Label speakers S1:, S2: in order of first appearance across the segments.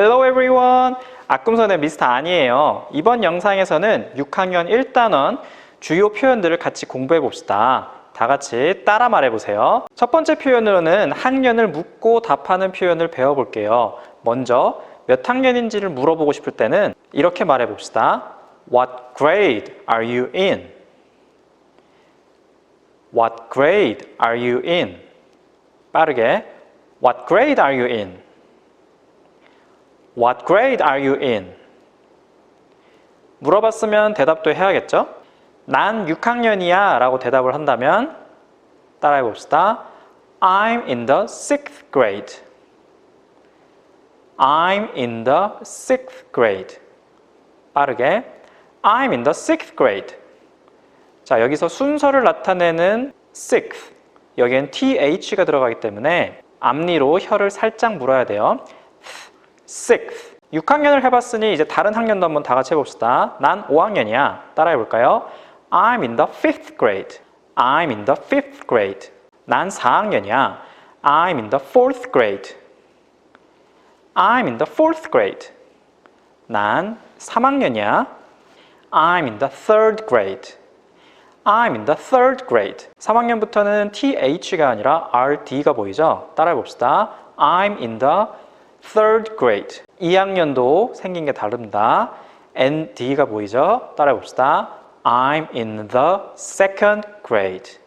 S1: Hello everyone. 아꿈선의 미스터 아니에요. 이번 영상에서는 6학년 1단원 주요 표현들을 같이 공부해 봅시다. 다 같이 따라 말해 보세요. 첫 번째 표현으로는 학년을 묻고 답하는 표현을 배워 볼게요. 먼저 몇 학년인지를 물어보고 싶을 때는 이렇게 말해 봅시다. What grade are you in? What grade are you in? 빠르게 What grade are you in? What grade are you in? 물어봤으면 대답도 해야겠죠? 난 6학년이야 라고 대답을 한다면 따라해 봅시다. I'm in the sixth grade. I'm in the sixth grade. 빠르게 I'm in the sixth grade. 자, 여기서 순서를 나타내는 sixth. 여기엔 th가 들어가기 때문에 앞니로 혀를 살짝 물어야 돼요. Sixth. 6학년을 해봤으니 이제 다른 학년도 한번 다 같이 해봅시다. 난 5학년이야. 따라해볼까요? I'm in the fifth grade. I'm in the fifth grade. 난 4학년이야. I'm in the fourth grade. I'm in the fourth grade. 난 3학년이야. I'm in the third grade. I'm in the third grade. 3학년부터는 TH가 아니라 RD가 보이죠? 따라해 봅시다. I'm in the third grade. 2학년도 생긴 게 다릅니다. ND가 보이죠? 따라해 봅시다. I'm in the second grade.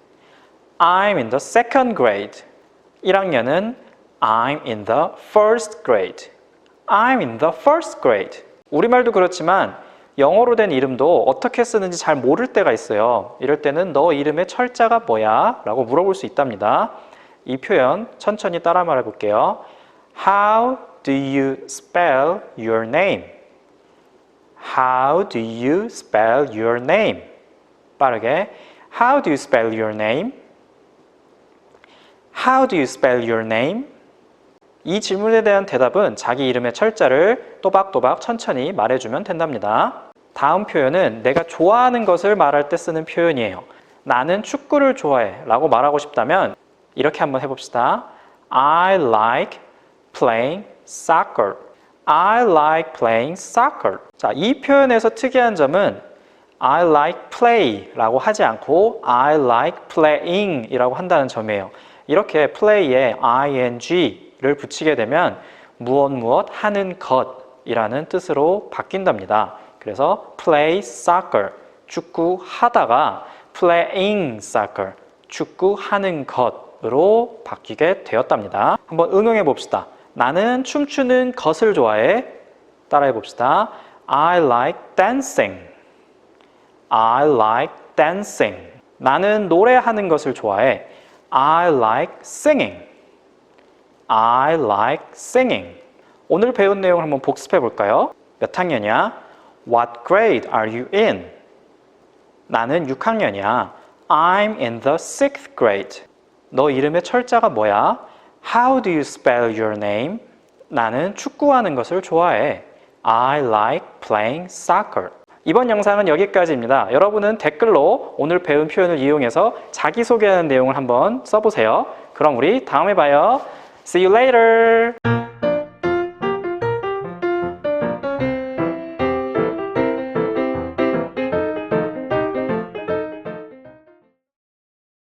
S1: I'm in the second grade. 1학년은 I'm in the first grade. I'm in the first grade. 우리말도 그렇지만 영어로 된 이름도 어떻게 쓰는지 잘 모를 때가 있어요. 이럴 때는 너 이름의 철자가 뭐야? 라고 물어볼 수 있답니다. 이 표현 천천히 따라 말해 볼게요. How do you spell your name? How do you spell your name? 빠르게 How do you spell your name? How do you spell your name? 이 질문에 대한 대답은 자기 이름의 철자를 또박또박 천천히 말해주면 된답니다. 다음 표현은 내가 좋아하는 것을 말할 때 쓰는 표현이에요. 나는 축구를 좋아해 라고 말하고 싶다면 이렇게 한번 해봅시다. I like playing soccer. I like playing soccer. 자, 이 표현에서 특이한 점은 I like play 라고 하지 않고 I like playing 이라고 한다는 점이에요. 이렇게 play에 ing를 붙이게 되면 무엇 무엇 하는 것이라는 뜻으로 바뀐답니다. 그래서 play soccer, 축구 하다가 playing soccer, 축구 하는 것으로 바뀌게 되었답니다. 한번 응용해 봅시다. 나는 춤추는 것을 좋아해. 따라해 봅시다. I like dancing. I like dancing. 나는 노래하는 것을 좋아해. I like singing. I like singing. 오늘 배운 내용을 한번 복습해 볼까요? 몇 학년이야? What grade are you in? 나는 6학년이야. I'm in the sixth grade. 너 이름의 철자가 뭐야? How do you spell your name? 나는 축구하는 것을 좋아해. I like playing soccer. 이번 영상은 여기까지입니다. 여러분은 댓글로 오늘 배운 표현을 이용해서 자기소개하는 내용을 한번 써보세요. 그럼 우리 다음에 봐요. See you later!